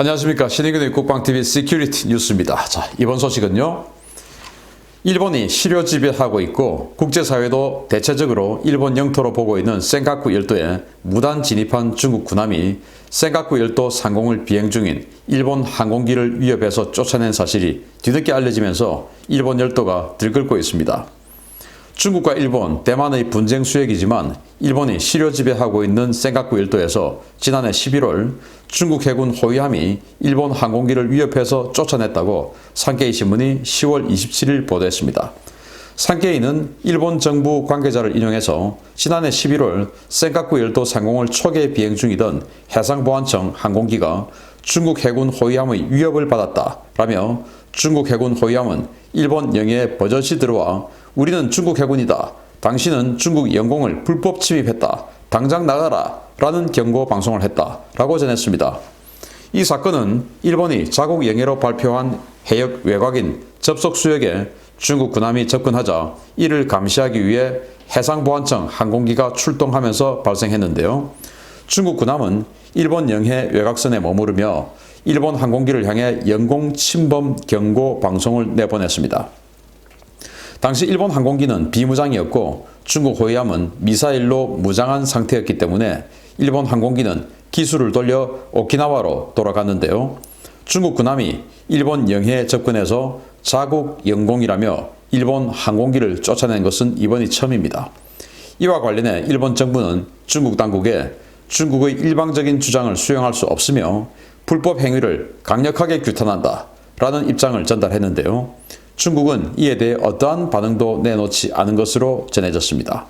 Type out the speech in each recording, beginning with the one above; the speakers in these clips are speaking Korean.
안녕하십니까. 신의균의 국방TV 시큐리티 뉴스입니다. 자, 이번 소식은요. 일본이 실효 지배하고 있고 국제사회도 대체적으로 일본 영토로 보고 있는 센카쿠 열도에 무단 진입한 중국 군함이 센카쿠 열도 상공을 비행 중인 일본 항공기를 위협해서 쫓아낸 사실이 뒤늦게 알려지면서 일본 열도가 들끓고 있습니다. 중국과 일본, 대만의 분쟁 수역이지만 일본이 실효 지배하고 있는 센카쿠 열도에서 지난해 11월 중국 해군 호위함이 일본 항공기를 위협해서 쫓아냈다고 산케이 신문이 10월 27일 보도했습니다. 산케이는 일본 정부 관계자를 인용해서 지난해 11월 센카쿠 열도 상공을 초계 비행 중이던 해상보안청 항공기가 중국 해군 호위함의 위협을 받았다라며 중국 해군 호위함은 일본 영해에 버젓이 들어와 우리는 중국 해군이다. 당신은 중국 영공을 불법 침입했다. 당장 나가라. 라는 경고 방송을 했다. 라고 전했습니다. 이 사건은 일본이 자국 영해로 발표한 해역 외곽인 접속 수역에 중국 군함이 접근하자 이를 감시하기 위해 해상보안청 항공기가 출동하면서 발생했는데요. 중국 군함은 일본 영해 외곽선에 머무르며 일본 항공기를 향해 영공 침범 경고 방송을 내보냈습니다. 당시 일본 항공기는 비무장이었고 중국 호위함은 미사일로 무장한 상태였기 때문에 일본 항공기는 기술을 돌려 오키나와로 돌아갔는데요. 중국 군함이 일본 영해에 접근해서 자국 영공이라며 일본 항공기를 쫓아낸 것은 이번이 처음입니다. 이와 관련해 일본 정부는 중국 당국에 중국의 일방적인 주장을 수용할 수 없으며 불법 행위를 강력하게 규탄한다 라는 입장을 전달했는데요. 중국은 이에 대해 어떠한 반응도 내놓지 않은 것으로 전해졌습니다.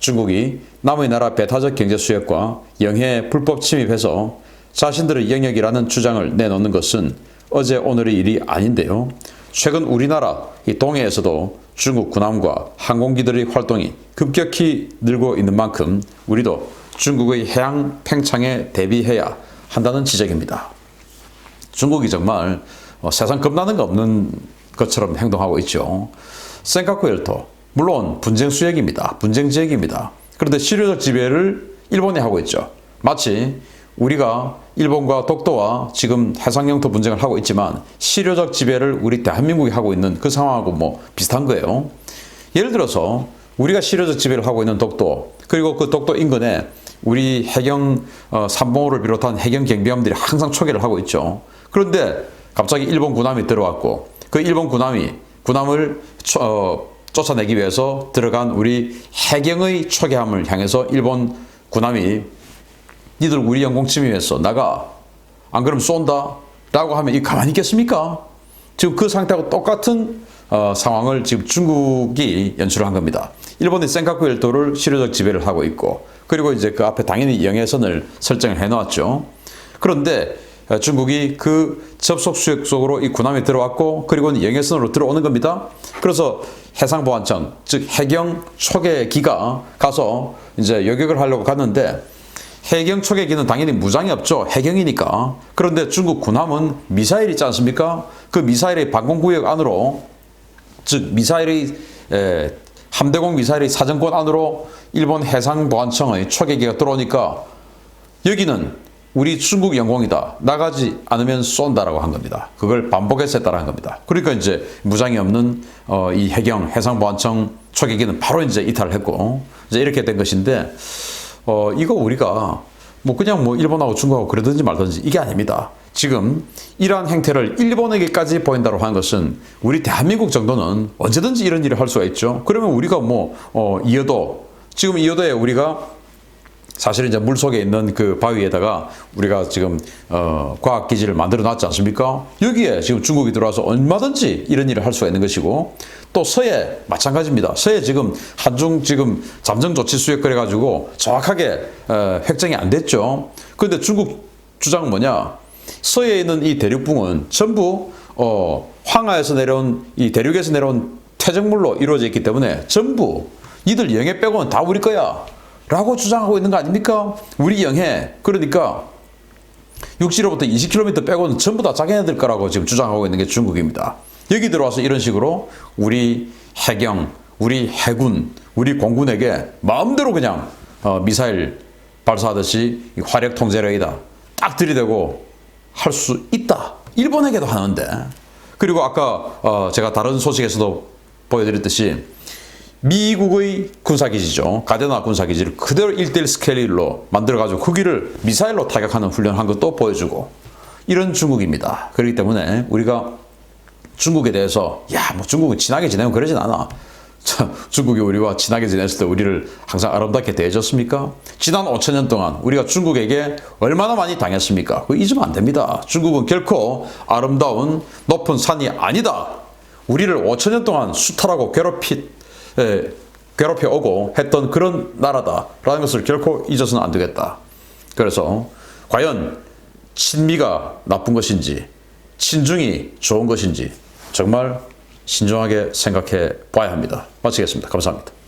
중국이 남의 나라 배타적 경제 수역과 영해에 불법 침입해서 자신들의 영역이라는 주장을 내놓는 것은 어제 오늘의 일이 아닌데요. 최근 우리나라 이 동해에서도 중국 군함과 항공기들의 활동이 급격히 늘고 있는 만큼 우리도 중국의 해양 팽창에 대비해야 한다는 지적입니다. 중국이 정말 어, 세상 겁나는 거 없는 것처럼 행동하고 있죠. 센카쿠 열도 물론 분쟁 수역입니다. 분쟁 지역입니다. 그런데 실효적 지배를 일본이 하고 있죠. 마치 우리가 일본과 독도와 지금 해상 영토 분쟁을 하고 있지만 실효적 지배를 우리 대한민국이 하고 있는 그 상황하고 뭐 비슷한 거예요. 예를 들어서 우리가 실효적 지배를 하고 있는 독도 그리고 그 독도 인근에 우리 해경 어, 삼봉호를 비롯한 해경 경비함들이 항상 초계를 하고 있죠. 그런데 갑자기 일본 군함이 들어왔고 그 일본 군함이 군함을 초, 어, 쫓아내기 위해서 들어간 우리 해경의 초계함을 향해서 일본 군함이 니들 우리 영공 침입했어 나가 안 그러면 쏜다 라고 하면 이 가만히 있겠습니까? 지금 그 상태하고 똑같은 어, 상황을 지금 중국이 연출한 겁니다. 일본이 센카쿠 열도를 실효적 지배를 하고 있고 그리고 이제 그 앞에 당연히 영해선을 설정을 해놓았죠. 그런데 어, 중국이 그 접속 수역 속으로 이 군함이 들어왔고 그리고 영해선으로 들어오는 겁니다. 그래서 해상보안청 즉 해경 초계기가 가서 이제 요격을 하려고 갔는데 해경 초계기는 당연히 무장이 없죠. 해경이니까. 그런데 중국 군함은 미사일 있지 않습니까? 그 미사일의 방공구역 안으로 즉 미사일의 에, 함대공 미사일의 사정권 안으로 일본 해상보안청의 초계기가 들어오니까 여기는 우리 중국 영공이다. 나가지 않으면 쏜다라고 한 겁니다. 그걸 반복해서 했다라는 겁니다. 그러니까 이제 무장이 없는 어, 이 해경 해상보안청 초계기는 바로 이제 이탈을 했고 이제 이렇게 된 것인데 어, 이거 우리가 뭐 그냥 뭐 일본하고 중국하고 그러든지 말든지 이게 아닙니다. 지금 이러한 행태를 일본에게까지 보인다고 하는 것은 우리 대한민국 정도는 언제든지 이런 일을 할 수가 있죠. 그러면 우리가 뭐 어, 이어도 지금 이어도에 우리가 사실 이제 물 속에 있는 그 바위에다가 우리가 지금 어, 과학 기지를 만들어 놨지 않습니까? 여기에 지금 중국이 들어와서 얼마든지 이런 일을 할 수가 있는 것이고 또 서해 마찬가지입니다. 서해 지금 한중 지금 잠정 조치 수역 그래 가지고 정확하게 어, 획정이 안 됐죠. 그런데 중국 주장은 뭐냐? 서해에 있는 이 대륙붕은 전부 어, 황하에서 내려온 이 대륙에서 내려온 퇴적물로 이루어져 있기 때문에 전부 이들 영해 빼고는 다 우리 거야. 라고 주장하고 있는 거 아닙니까? 우리 영해. 그러니까 6지로부터 20km 빼고는 전부 다 자기네들 거라고 지금 주장하고 있는 게 중국입니다. 여기 들어와서 이런 식으로 우리 해경, 우리 해군, 우리 공군에게 마음대로 그냥 어, 미사일 발사하듯이 화력 통제력이다. 딱 들이대고 할 수 있다. 일본에게도 하는데. 그리고 아까 어, 제가 다른 소식에서도 보여드렸듯이 미국의 군사기지죠. 가데나 군사기지를 그대로 1대1 스케일로 만들어가지고 거기를 미사일로 타격하는 훈련한 것도 보여주고 이런 중국입니다. 그렇기 때문에 우리가 중국에 대해서 야, 뭐 중국은 친하게 지내면 그러진 않아. 참, 중국이 우리와 친하게 지냈을 때 우리를 항상 아름답게 대해줬습니까? 지난 5천 년 동안 우리가 중국에게 얼마나 많이 당했습니까? 그거 잊으면 안 됩니다. 중국은 결코 아름다운 높은 산이 아니다. 우리를 5천 년 동안 수탈하고 괴롭히 에, 괴롭혀 오고 했던 그런 나라다라는 것을 결코 잊어서는 안 되겠다. 그래서 과연 친미가 나쁜 것인지 친중이 좋은 것인지 정말 신중하게 생각해 봐야 합니다. 마치겠습니다. 감사합니다.